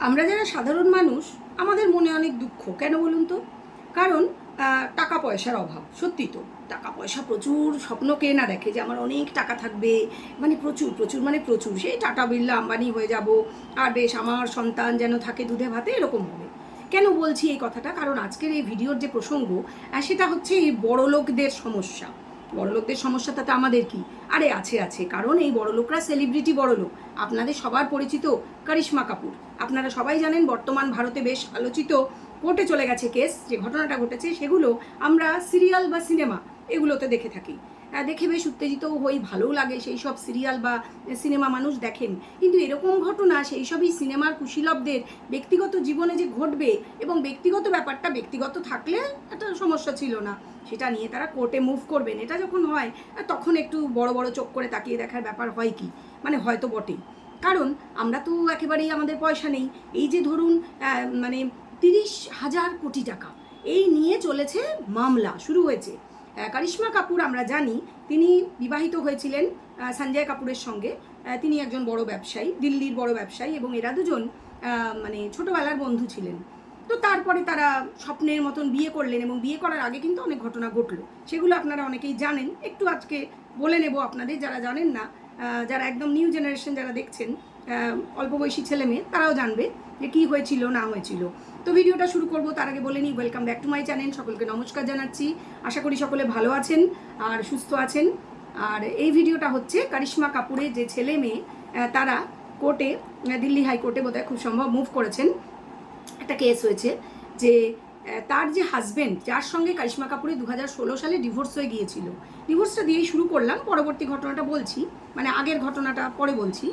আমরা যারা সাধারণ মানুষ, আমাদের মনে অনেক দুঃখ। কেন বলুন তো? কারণ টাকা পয়সার অভাব, সত্যি তো। টাকা পয়সা প্রচুর স্বপ্ন কে না দেখে যে আমার অনেক টাকা থাকবে। মানে প্রচুর প্রচুর মানে প্রচুর। সেই টাটা বিড়লা, আম্বানি হয়ে যাব। আর বেশ, আমার সন্তান যেন থাকে দুধে ভাতে, এরকম হবে। কেন বলছি এই কথাটা? কারণ আজকের এই ভিডিওর যে প্রসঙ্গ সেটা হচ্ছে এই বড় লোকদের সমস্যা। বড় লোকদের সমস্যা তাতে আমাদের কি? আরে, আছে আছে। কারণ এই বড় লোকরা সেলিব্রিটি বড় লোক আপনাদের সবার পরিচিত করিশ্মা কাপুর। আপনারা সবাই জানেন বর্তমান ভারতে বেশ আলোচিত কোর্টে চলে গেছে কেস, যে ঘটনাটা ঘটেছে সেগুলো আমরা সিরিয়াল বা সিনেমা এগুলোতে দেখে থাকি। দেখে বেশ উত্তেজিত হই, ভালোও লাগে সেই সব সিরিয়াল বা সিনেমা মানুষ দেখেন। কিন্তু এরকম ঘটনা সেই সবই সিনেমার কুশীলবদের ব্যক্তিগত জীবনে যে ঘটবে এবং ব্যক্তিগত ব্যাপারটা ব্যক্তিগত থাকলে একটা সমস্যা ছিল না। সেটা নিয়ে তারা কোর্টে মুভ করবেন। এটা যখন হয় তখন একটু বড় বড় চোখ করে তাকিয়ে দেখার ব্যাপার হয় কি? মানে হয়তো বটেই কারণ আমরা তো একেবারেই আমাদের পয়সা নেই। এই যে ধরুন মানে তিরিশ হাজার কোটি টাকা, এই নিয়ে চলেছে মামলা, শুরু হয়েছে। কারিশ্মা কাপুর আমরা জানি, তিনি বিবাহিত হয়েছিলেন সঞ্জয় কাপুরের সঙ্গে। তিনি একজন বড় ব্যবসায়ী, দিল্লির বড় ব্যবসায়ী এবং এরা দুজন মানে ছোটবেলার বন্ধু ছিলেন। তো তারপরে তারা স্বপ্নের মতন বিয়ে করলেন এবং বিয়ে করার আগে কিন্তু অনেক ঘটনা ঘটলো। সেগুলো আপনারা অনেকেই জানেন। একটু আজকে বলে নেব আপনাদের, যারা জানেন না যারা একদম নিউ জেনারেশন যারা দেখছেন অল্প বয়সী ছেলে মেয়ে, তারাও জানবে যে কী হয়েছিল, না হয়েছিল। তো ভিডিওটা শুরু করব, তার আগে বলে নিই welcome back to my channel সকলকে নমস্কার জানাচ্ছি। আশা করি সকলে ভালো আছেন আর সুস্থ আছেন। আর এই ভিডিওটা হচ্ছে কারিশ্মা কাপুরের যে ছেলে মেয়ে তারা কোর্টে, দিল্লি হাইকোর্টে বোধহয় খুব সম্ভব মুভ করেছেন। একটা কেস হয়েছে যে তার যে হাজব্যান্ড যার সঙ্গে কারিশ্মা কাপুরে দু হাজার ষোলো সালে ডিভোর্স হয়ে গিয়েছিল। ডিভোর্সটা দিয়েই শুরু করলাম, পরবর্তী ঘটনাটা বলছি মানে আগের ঘটনাটা পরে বলছি।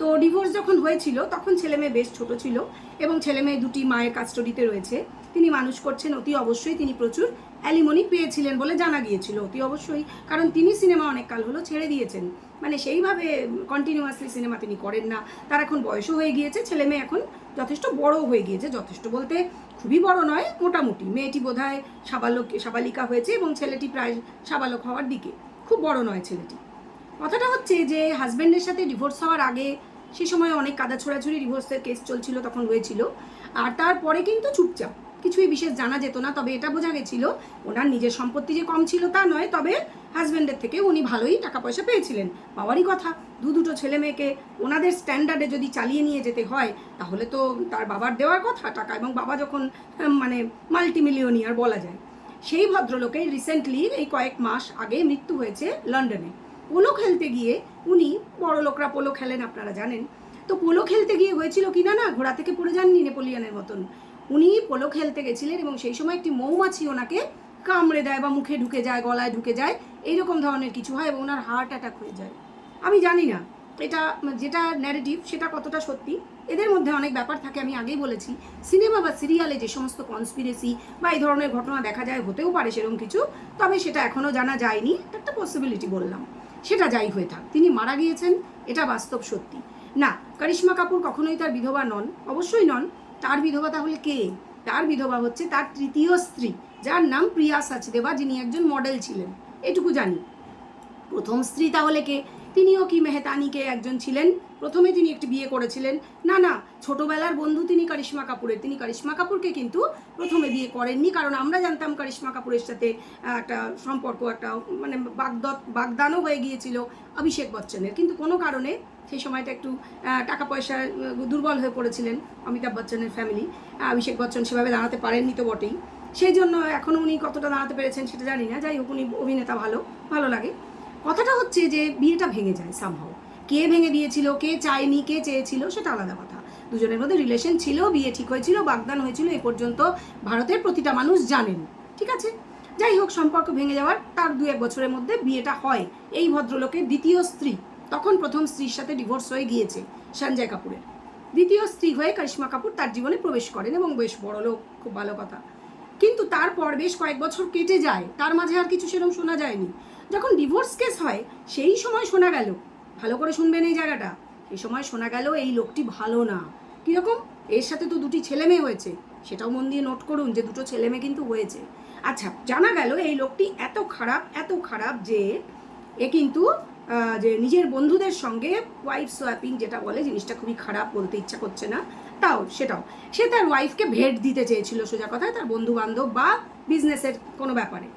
তো ডিভোর্স যখন হয়েছিল, তখন ছেলে মেয়ে বেশ ছোট ছিল এবং ছেলে মেয়ে দুটি মায়ের কাস্টডিতে রয়েছে। তিনি মানুষ করছেন, অতি অবশ্যই তিনি প্রচুর অ্যালিমনি পেয়েছিলেন বলে জানা গিয়েছিল, অতি অবশ্যই। কারণ তিনি সিনেমা অনেক কাল হলো ছেড়ে দিয়েছেন। মানে সেইভাবে কন্টিনিউয়াসলি সিনেমা তিনি করেন না। তার এখন বয়সও হয়ে গিয়েছে, ছেলে মেয়ে এখন যথেষ্ট বড় হয়ে গিয়েছে। যথেষ্ট বলতে খুবই বড় নয়, মোটামুটি। মেয়েটি বোধহয় সাবালক, সাবালিকা হয়েছে এবং ছেলেটি প্রায় সাবালক হওয়ার দিকে। খুব বড় নয় ছেলেটি। কথাটা হচ্ছে যে হাজব্যান্ডের সাথে ডিভোর্স হওয়ার আগে সে সময় অনেক কাদা ছোড়াছুড়ি ডিভোর্সের কেস চলছিল, তখন হয়েছিল। আর তারপরে কিন্তু চুপচাপ। কিছুই বিশেষ জানা যেত না, তবে এটা বোঝা গেছিল, ওনার নিজের সম্পত্তি যে কম ছিল তা নয়, তবে হাজব্যান্ডের থেকে উনি ভালোই টাকা পয়সা পেয়েছিলেন। পাওয়ারই কথা, দু দুটো ছেলে মেয়েকে ওনাদের স্ট্যান্ডার্ডে যদি চালিয়ে নিয়ে যেতে হয়, তাহলে তো তার বাবার দেওয়ার কথা, টাকা এবং বাবা যখন মানে মাল্টি মিলিয়নিয়ার বলা যায়। সেই ভদ্রলোকের রিসেন্টলি এই কয়েক মাস আগে মৃত্যু হয়েছে লন্ডনে। পোলো খেলতে গিয়ে উনি, বড় লোকরা পোলো খেলেন, আপনারা জানেন। তো পোলো খেলতে গিয়ে হয়েছিল কি না না, ঘোড়া থেকে পড়ে যাননি নেপোলিয়ানের মতন। উনি পোলো খেলতে গেছিলেন এবং সেই সময় একটি মৌমাছি ওনাকে কামড়ে দেয় বা মুখে ঢুকে যায়, গলায় ঢুকে যায়, এইরকম ধরনের কিছু হয় এবং ওনার হার্ট অ্যাটাক হয়ে যায়। আমি জানি না, এটা যেটা ন্যারেটিভ সেটা কতটা সত্যি, এদের মধ্যে অনেক ব্যাপার থাকে, আমি আগেই বলেছি। সিনেমা বা সিরিয়ালে যে সমস্ত কনস্পিরেসি বা এই ধরনের ঘটনা দেখা যায়, হতেও পারে সেরকম কিছু, তবে সেটা এখনও জানা যায়নি, একটা পসিবিলিটি বললাম। সেটা যাই হয়ে থাক, তিনি মারা গিয়েছেন, এটা বাস্তব সত্যি। না, করিশ্মা কাপুর কখনোই তার বিধবা নন, অবশ্যই নন তার বিধবা তাহলে কে? তার বিধবা হচ্ছে তার তৃতীয় স্ত্রী, যার নাম প্রিয়া সাচদেবা, যিনি একজন মডেল ছিলেন। এটুকু জানি। প্রথম স্ত্রী তাহলে কে? তিনিও কি মেহতানিকে একজন ছিলেন? প্রথমে তিনি একটি বিয়ে করেছিলেন। না না, ছোটবেলার বন্ধু তিনি কারিশ্মা কাপুরের। তিনি কারিশ্মা কাপুরকে কিন্তু প্রথমে বিয়ে করেননি, কারণ আমরা জানতাম কারিশ্মা কাপুরের সাথে একটা সম্পর্ক, একটা মানে বাগদত বাগদানও হয়ে গিয়েছিল অভিষেক বচ্চনের। কিন্তু কোনো কারণে সেই সময়টা একটু টাকা পয়সা দুর্বল হয়ে পড়েছিলেন অমিতাভ বচ্চনের ফ্যামিলি অভিষেক বচ্চন সেভাবে দাঁড়াতে পারেননি তো বটেই। সেই জন্য এখনও উনি কতটা দাঁড়াতে পেরেছেন সেটা জানি না। যাই হোক, উনি অভিনেতা ভালো ভালো লাগে। কথাটা হচ্ছে যে, বিয়েটা ভেঙে যায় সামহাও কে ভেঙে দিয়েছিল, কে চায়নি, কে চেয়েছিল সেটা আলাদা কথা। দুজনের মধ্যে রিলেশন ছিল, বিয়ে ঠিক হয়েছিল, বাগদান হয়েছিল, এ পর্যন্ত ভারতের প্রতিটা মানুষ জানেন। ঠিক আছে? যাই হোক, সম্পর্ক ভেঙে যাওয়ার তার দু এক বছরের মধ্যে বিয়েটা হয়। এই ভদ্রলোকের দ্বিতীয় স্ত্রী। তখন প্রথম স্ত্রীর সাথে ডিভোর্স হয়ে গিয়েছে সঞ্জয় কাপুরের। দ্বিতীয় স্ত্রী হয়ে করিশ্মা কাপুর তার জীবনে প্রবেশ করেন এবং বেশ বড় লোক, খুব ভালো কথা। কিন্তু তারপর বেশ কয়েক বছর কেটে যায়, তার মাঝে আর কিছু সেরকম শোনা যায়নি। যখন ডিভোর্স কেস হয়, সেই সময় শোনা গেল, ভালো করে শুনবেন এই জায়গাটা এই সময় শোনা গেল এই লোকটি ভালো না। কীরকম? এর সাথে তো দুটি ছেলে মেয়ে হয়েছে। সেটাও মন দিয়ে নোট করুন যে দুটো ছেলে মেয়ে কিন্তু হয়েছে। আচ্ছা জানা গেল এই লোকটি এত খারাপ এত খারাপ যে, এ কিন্তু যে নিজের বন্ধুদের সঙ্গে ওয়াইফ সোয়াপিং যেটা বলে, জিনিসটা খুবই খারাপ বলতে ইচ্ছা করছে না। তাও, সেটাও। সে তার ওয়াইফকে ভেট দিতে চেয়েছিল সোজা কথায়, তার বন্ধু বান্ধব বা বিজনেসের কোনো ব্যাপারে।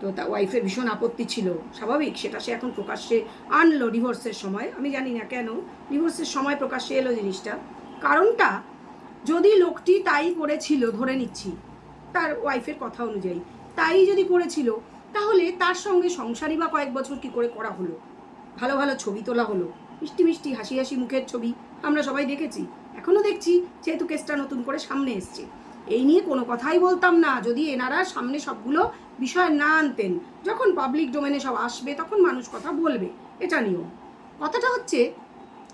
তো তার ওয়াইফের ভীষণ আপত্তি ছিল। স্বাভাবিক, সেটা সে এখন প্রকাশ্যে আনলো ডিভোর্সের সময়। আমি জানি না কেন ডিভোর্সের সময় প্রকাশ্যে এলো জিনিসটা। কারণটা, যদি লোকটি তাই করেছিল, ধরে নিচ্ছি, তার ওয়াইফের কথা অনুযায়ী, তাই যদি করেছিল, তাহলে তার সঙ্গে সংসারই বা কয়েক বছর কি করে করা হলো? ভালো ভালো ছবি তোলা হলো। মিষ্টি মিষ্টি, হাসি হাসি মুখের ছবি আমরা সবাই দেখেছি। এখনও দেখছি যেহেতু কেসটা নতুন করে সামনে এসছে। এই নিয়ে কোনো কথাই বলতাম না। যদি এনারা সামনে সবগুলো বিষয় না আনতেন, যখন পাবলিক ডোমেনে সব আসবে, তখন মানুষ কথা বলবে। এটা নিয়ম। কথাটা হচ্ছে,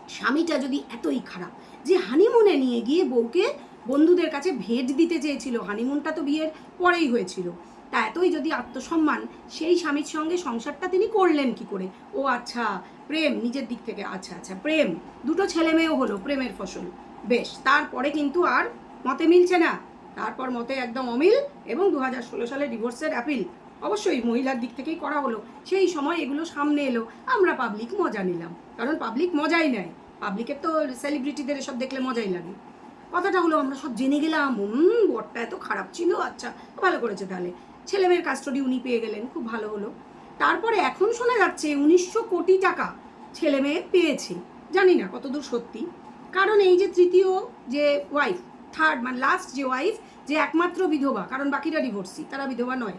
স্বামীটা যদি এতই খারাপ যে হানিমুনে নিয়ে গিয়ে বউকে বন্ধুদের কাছে ভেট দিতে চেয়েছিল। হানিমুনটা তো বিয়ের পরেই হয়েছিল। তা এতই যদি আত্মসম্মান, সেই স্বামীর সঙ্গে সংসারটা তিনি করলেন কি করে? ও আচ্ছা প্রেম, নিজের দিক থেকে আচ্ছা আচ্ছা প্রেম। দুটো ছেলে মেয়েও হলো, প্রেমের ফসল। বেশ, তারপরে কিন্তু আর মতে মিলছে না। তারপর মতে একদম অমিল এবং দু হাজার ষোলো সালে ডিভোর্সের অ্যাপিল অবশ্যই মহিলার দিক থেকেই করা হলো। সেই সময় এগুলো সামনে এলো, আমরা পাবলিক মজা নিলাম। কারণ পাবলিক মজাই নেয়। পাবলিকের তো সেলিব্রিটিদের এসব দেখলে মজাই লাগে। কথাটা হলো আমরা সব জেনে গেলাম। হুম, বরটা এত খারাপ ছিল? আচ্ছা ভালো করেছে তাহলে। ছেলে মেয়ের কাস্টডি উনি পেয়ে গেলেন, খুব ভালো হলো। তারপরে এখন শোনা যাচ্ছে উনিশশো কোটি টাকা ছেলে মেয়ে পেয়েছে। জানি না কতদূর সত্যি। কারণ এই যে তৃতীয় যে ওয়াইফ থার্ড মানে লাস্ট যে ওয়াইফ যে একমাত্র বিধবা, কারণ বাকিরা ডিভোর্সি তারা বিধবা নয়।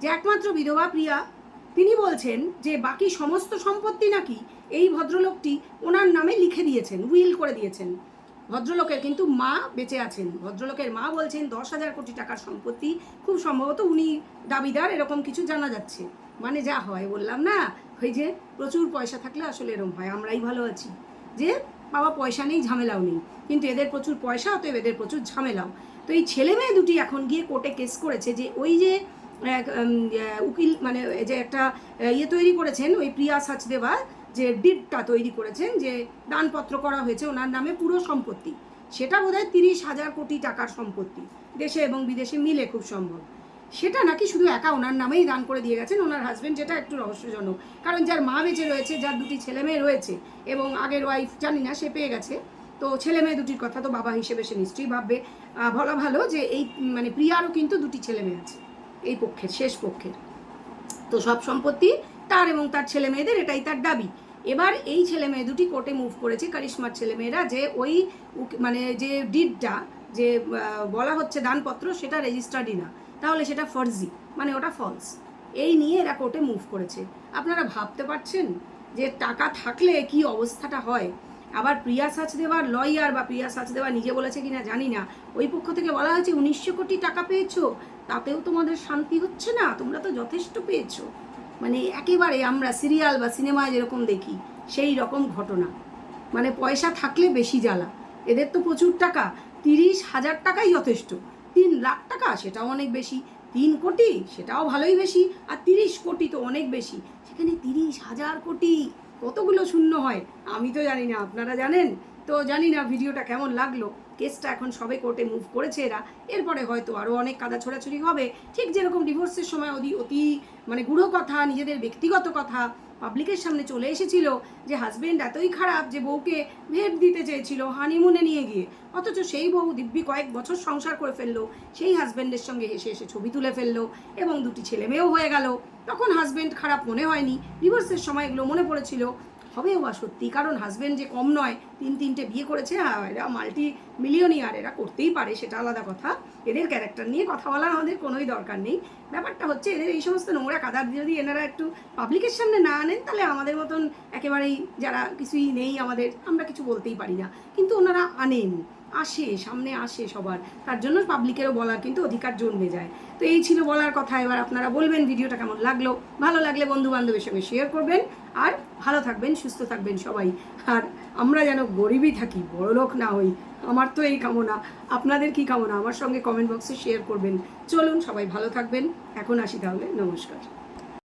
যে একমাত্র বিধবা প্রিয়া, তিনি বলছেন যে বাকি সমস্ত সম্পত্তি নাকি এই ভদ্রলোকটি ওনার নামে লিখে দিয়েছেন উইল করে দিয়েছেন। ভদ্রলোকের কিন্তু মা বেঁচে আছেন। ভদ্রলোকের মা বলছেন, দশ হাজার কোটি টাকার সম্পত্তি। খুব সম্ভবত উনি দাবিদার, এরকম কিছু জানা যাচ্ছে। মানে যা হয়, বললাম না, ওই যে প্রচুর পয়সা থাকলে আসলে এরকম হয়, আমরাই ভালো আছি। যে বাবা, পয়সা নেই, ঝামেলাও নেই। কিন্তু এদের প্রচুর পয়সা, অতএব এদের প্রচুর ঝামেলাও। তো এই ছেলে মেয়ে দুটি এখন গিয়ে কোর্টে কেস করেছে যে ওই যে উকিল মানে যে একটা ইয়ে তৈরি করেছেন, ওই প্রিয়া সাচদেবা যে ডিডটা তৈরি করেছেন, যে দানপত্র করা হয়েছে, ওনার নামে পুরো সম্পত্তি। সেটা বোধহয় তিরিশ হাজার কোটি টাকার সম্পত্তি। দেশে এবং বিদেশে মিলে খুব সম্ভব। সেটা নাকি শুধু একা ওনার নামেই দান করে দিয়ে গেছেন, ওনার হাজবেন্ড যেটা একটু রহস্যজনক। কারণ যার মা বেঁচে রয়েছে, যার দুটি ছেলে মেয়ে রয়েছে, এবং আগের ওয়াইফ জানি না, সে পেয়ে গেছে। তো ছেলে মেয়ে দুটির কথা তো বাবা হিসেবে সে নিশ্চয়ই ভাববে। বলা ভালো যে এই মানে প্রিয়ারও কিন্তু দুটি ছেলে মেয়ে আছে, এই পক্ষের, শেষ পক্ষের। তো সব সম্পত্তি তার এবং তার ছেলে মেয়েদের, এটাই তার দাবি। এবার এই ছেলে মেয়ে দুটি কোর্টে মুভ করেছে কারিশমার ছেলে মেয়েরা, যে ওই মানে যে ডিডটা যে বলা হচ্ছে দানপত্র, সেটা রেজিস্টার্ডই না। তাহলে সেটা ফর্জি মানে ওটা ফলস এই নিয়ে এরা কোর্টে মুভ করেছে। আপনারা ভাবতে পারছেন যে টাকা থাকলে কি অবস্থাটা হয়? আবার প্রিয়া সাচদেবার লয়ার বা প্রিয়া সাচদেবা নিজে বলেছে কিনা জানি না। ওই পক্ষ থেকে বলা হয়েছে, উনিশশো কোটি টাকা পেয়েছ, তাতেও তোমাদের শান্তি হচ্ছে না, তোমরা তো যথেষ্ট পেয়েছ। মানে একেবারে আমরা সিরিয়াল বা সিনেমায় যেরকম দেখি, সেই রকম ঘটনা। মানে পয়সা থাকলে বেশি জ্বালা। এদের তো প্রচুর টাকা, তিরিশ হাজার টাকাই যথেষ্ট। তিন লাখ টাকা, সেটাও অনেক বেশি। তিন কোটি, সেটাও ভালোই বেশি। আর তিরিশ কোটি তো অনেক বেশি। সেখানে তিরিশ হাজার কোটি, কতগুলো শূন্য হয়? আমি তো জানি না, আপনারা জানেন? তো জানি না ভিডিওটা কেমন লাগল। কেসটা এখন সবে কোর্টে মুভ করেছে এরা। এরপরে হয়তো আরও অনেক কাদা ছোড়াছুড়ি হবে। ঠিক যেরকম ডিভোর্সের সময় অতি অতি মানে গূঢ় কথা, নিজেদের ব্যক্তিগত কথা পাবলিকের সামনে চলে এসেছিল যে হাজবেন্ড এতই খারাপ যে বউকে ভেট দিতে চেয়েছিল হানিমুনে নিয়ে গিয়ে। অথচ সেই বউ দিব্যি কয়েক বছর সংসার করে ফেলল, সেই হাজবেন্ডের সঙ্গে হেসে এসে ছবি তুলে ফেলল এবং দুটি ছেলে মেয়েও হয়ে গেল। তখন হাজব্যান্ড খারাপ মনে হয়নি। ডিভোর্সের সময় এগুলো মনে পড়েছিল। হবেও বা সত্যি? কারণ হাজব্যান্ড যে কম নয় তিন তিনটে বিয়ে করেছে হ্যাঁ, এরা মাল্টি মিলিয়নিয়ার এরা করতেই পারে সেটা আলাদা কথা। এদের ক্যারেক্টার নিয়ে কথা বলার আমাদের কোনোই দরকার নেই। ব্যাপারটা হচ্ছে এদের এই সমস্ত নোংরা কাদার যদি এনারা একটু পাবলিকের সামনে না আনেন তাহলে আমাদের মতন একেবারেই যারা কিছুই নেই আমাদের আমরা কিছু বলতেই পারি না। কিন্তু ওনারা আনেন। আসে, সামনে আসে সবার। তার জন্য পাবলিকেরও বলার কিন্তু অধিকার জন্মে যায়। তো এই ছিল বলার কথা। এবার আপনারা বলবেন ভিডিওটা কেমন লাগল। ভালো লাগলে বন্ধু বান্ধবের সঙ্গে শেয়ার করবেন। আর ভালো থাকবেন, সুস্থ থাকবেন সবাই। আর আমরা যেন গরিবই থাকি, বড়লোক না হই। আমার তো এই কামনা। আপনাদের কি কামনা? আমার সঙ্গে কমেন্ট বক্সে শেয়ার করবেন। চলুন সবাই ভালো থাকবেন। এখন আসি তাহলে। নমস্কার।